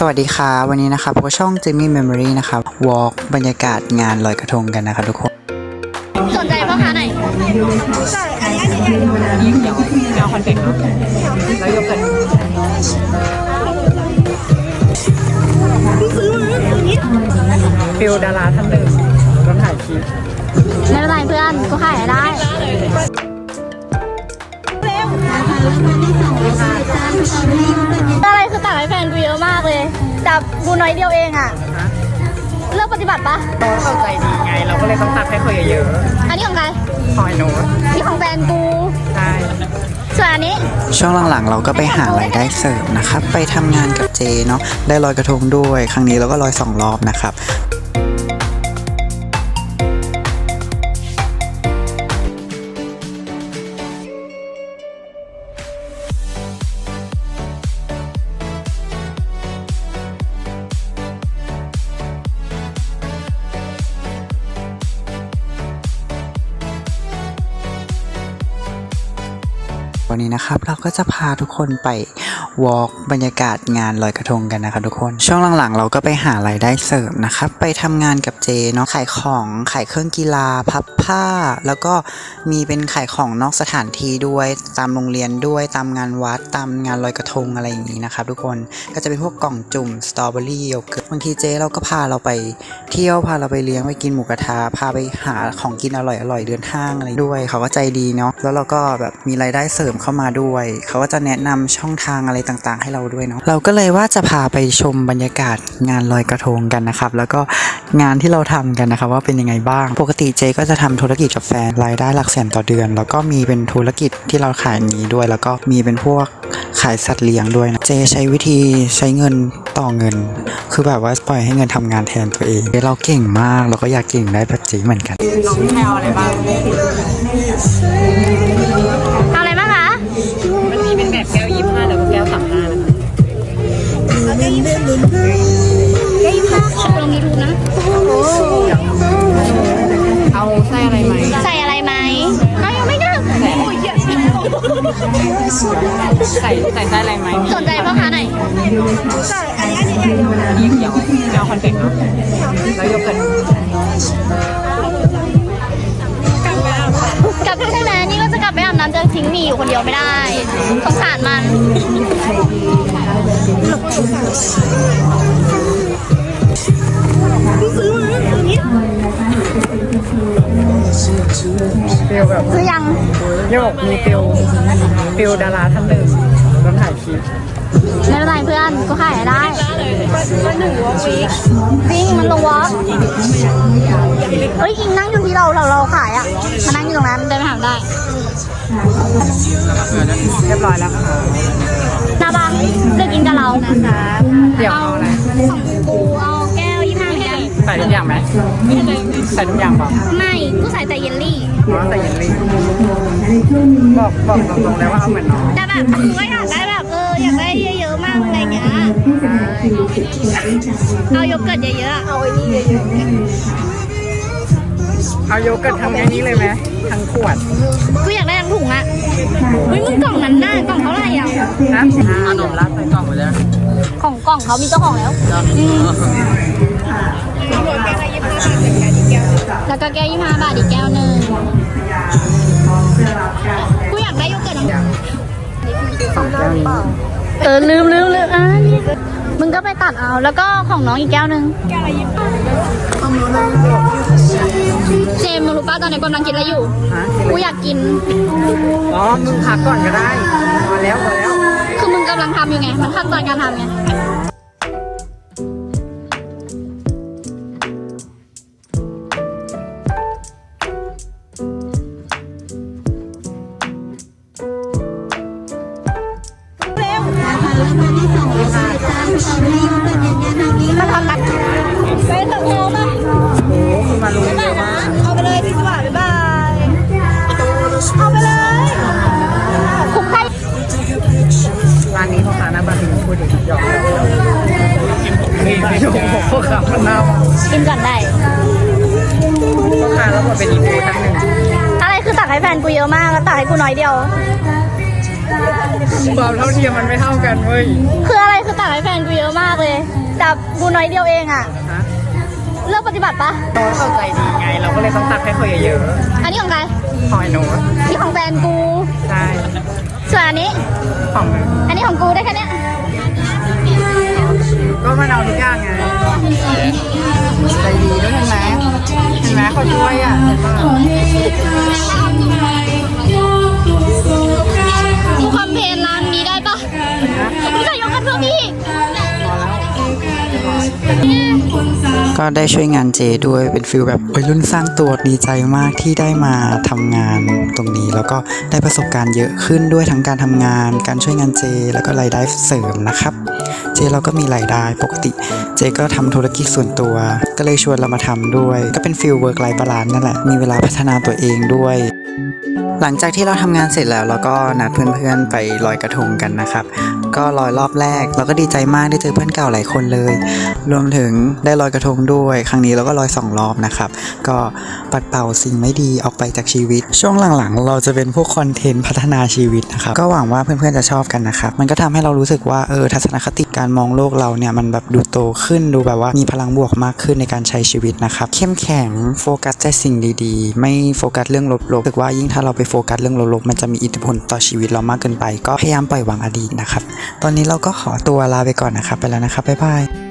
สวัสดีค่ะวันนี้นะครับพวกบช่อง Jimmy Memory นะครับวอล์กบรรยากาศงานลอยกระทงกันนะครับทุกคน สนใจพ่อค้าไหนยิ่งเดี๋ยวเอาคอนเฟกต์เนาะแล้วยกกันฟิลดาราท่านหนึ่งต้องถ่ายคลิปไม่เป็นไรเพื่อนกูขายได้อะไรคือต่างให้แฟนกู เยอะมากเลย แต่กูน้อยเดียวเองอะเลือกปฏิบัติปะโน้ตเข้าใจดีไง เราก็เลยต้องตักให้เขาเยอะอันนี้ของใครๆคอยโน้ตนี่ของแฟนกู ใช่ ส่วนอันนี้ ช่วงหลังๆเราก็ไปหารายได้เสริมนะครับ ไปทำงานกับเจเนาะได้ลอยกระทงด้วย ครั้งนี้เราก็ลอยสองรอบนะครับ วันนี้นะครับเราก็จะพาทุกคนไปวอล์กบรรยากาศงานลอยกระทงกันนะครับทุกคนช่วงหลังๆ เราก็ไปหารายได้เสริมนะครับไปทำงานกับเจเนาะขายของขายเครื่องกีฬาพับผ้า แล้วก็มีเป็นขายของนอกสถานที่ด้วยตามโรงเรียนด้วยตามงานวัดตามงานลอยกระทงอะไรอย่างนี้นะครับทุกคนก็จะเป็นพวกกล่องจุ่มสตรอเบอรี่โยเกิร์ตบางทีเจเราก็พาเราไปเที่ยวพาเราไปเลี้ยงไปกินหมูกระทะพาไปหาของกินอร่อยๆเดินห้างอะไรด้วยเขาก็ใจดีเนาะแล้วเราก็แบบมีรายได้เสริมเข้ามาด้วย เขาก็จะแนะนำช่องทางอะไรต่างๆ ให้เราด้วยเนาะเราก็เลยว่าจะพาไปชมบรรยากาศงานลอยกระทงกันนะครับ แล้วก็งานที่เราทำกันนะครับ ว่าเป็นยังไงบ้าง ปกติเจก็จะทำธุรกิจกับแฟนรายได้หลักแสนต่อเดือน แล้วก็มีเป็นธุรกิจที่เราขายนี้ด้วย แล้วก็มีเป็นพวกขายสัตว์เลี้ยงด้วยนะเจใช้วิธีใช้เงินต่อเงิน คือแบบว่าปล่อยให้เงินทำงานแทนตัวเองเจเราเก่งมากเราก็อยากเก่งได้แบบเจเหมือนกันน้องแพลวอะไรบ้าง ใส่ใส่ไส้อะไรไหมสนใจพ่อค้าไหนยิ่งเดี๋ยวเอาคอนเฟกต์เนาะแล้วยกกันกลับใช่ไหมนี่ก็จะกลับไปอาบน้ำจะทิ้งหมีอยู่คนเดียวไม่ได้สงสารมัน ฟิลแบบซื้อยังโยกมีฟิลฟิลดาราท่านหนึ่งต้องถ่ายคลิปไม่เป็นไรเพื่อนกูขายได้วันหนึ่งวอล์กวีจริงมันลงวอล์กเอ้ยอิงนั่งอยู่ที่เราเราเราขายอะมานั่งอยู่ตรงนั้นเดินไปหาได้เรียบร้อยแล้วค่ะนาบังเลือกกินกับเรานะคะเดี๋ยวเอาอะไร ไหมใส่ทุกอย่างเปล่าไม่กูใส่แต่เยลลี่อ๋อใส่เยลลี่บอกบอกตรงๆเลยว่าเอาเหมือนน้องแต่แบบกูก็อยากได้แบบเอออยากได้เยอะๆมากอะไรเงี้ยเอาโยเกิร์ตเยอะๆอะเอาไอ้นี่เยอะเอาโยเกิร์ตทั้งไอ้นี้เลยไหมทั้งขวดๆกูอยากได้ทั้งถุงอะเฮ้ยมึงกล่องนั้นน่ากล่องเท่าไหร่อะนะเอานมรัดใส่กล่องไปเลยของกล่องเขามีเจ้าของแล้วอืม แล้วก็แก้วยี่ห้าบาทอีกแก้วหนึ่งกูอยากได้โยเกิร์ตน้ำสองแก้วนี้เออลืมลืมลืมอะนี่มึงก็ไปตัดเอา แล้วก็ของน้องอีกแก้วหนึ่งแก้วอะไรยิบเจมส์มึงรู้ป่ะตอนนี้กำลังกินอะไรอยู่ฮะกูอยากกิน อ๋อ มึงพักก่อนก็ได้พอแล้วพอแล้ว คือมึงกำลังทำอยู่ไง มันขั้นตอนการทำไง ปเลยคุ้มค่าร้านนี้พ่อค้าหน้าตาดีพูดถึงหยอกนี่ไม่ถูกพ่อค้ามันเน่ากินก่อนได้พ่อค้าแล้วหมดเป็นอีกคนทั้งหนึ่งอะไรคือตักให้แฟนกูเยอะมากแล้วตักให้กูน้อยเดียว ความเท่าเทียมมันไม่เท่ากันเว้ยคืออะไรคือต่างให้แฟนกูเยอะมากเลยแต่กูน้อยเดียวเองอะฮะเลือกปฏิบัติปะโน้ตเข้าใจดีไง เราก็เลยต้องตัดให้เขาเยอะอันนี้ของใครๆของไอ้โน้ตนี่ของแฟนกู ใช่ ส่วนอันนี้ของมึงอันนี้ของกูได้แค่เนี้ยก็มันเอาทุกอย่างไงใจดีด้วยเห็นไหมเห็นไหมเขาช่วยอะ เพลนร้านนี้ได้ปะมึงจะยกกันเพื่อพี่ก็ได้ช่วยงานเจด้วยเป็นฟิลแบบวัยรุ่นสร้างตัวดีใจมากที่ได้มาทำงานตรงนี้ แล้วก็ได้ประสบการณ์เยอะขึ้นด้วยทั้งการทำงาน การช่วยงานเจ แล้วก็รายได้เสริมนะครับ เจเราก็มีรายได้ปกติ เจก็ทำธุรกิจส่วนตัว ก็เลยชวนเรามาทำด้วย ก็เป็นฟิลเวิร์กไลฟ์บาลานนั่นแหละมีเวลาพัฒนาตัวเองด้วย หลังจากที่เราทำงานเสร็จแล้วเราก็นัดเพื่อนๆไปลอยกระทงกันนะครับ ก็ลอยรอบแรกเราก็ดีใจมากได้เจอเพื่อนเก่าหลายคนเลย รวมถึงได้ลอยกระทงด้วย ครั้งนี้เราก็ลอยสองรอบนะครับ ก็ปัดเป่าสิ่งไม่ดีออกไปจากชีวิต ช่วงหลังๆ เราจะเป็นพวกคอนเทนต์พัฒนาชีวิตนะครับก็หวังว่าเพื่อนๆจะชอบกันนะครับ มันก็ทำให้เรารู้สึกว่าเออทัศนคติการมองโลกเราเนี่ยมันแบบดูโตขึ้นดูแบบว่ามีพลังบวกมากขึ้นในการใช้ชีวิตนะครับเข้มแข็งโฟกัสแต่สิ่งดีๆ ไม่โฟกัสเรื่องลบๆรู้สึกว่ายิ่งถ้าเราไปโฟกัสเรื่องลบๆมันจะมีอิทธิพลต่อชีวิตเรามากเกินไป ก็พยายามปล่อยวางอดีตนะครับ ตอนนี้เราก็ขอตัวลาไปก่อนนะครับ ไปแล้วนะครับบ๊ายบาย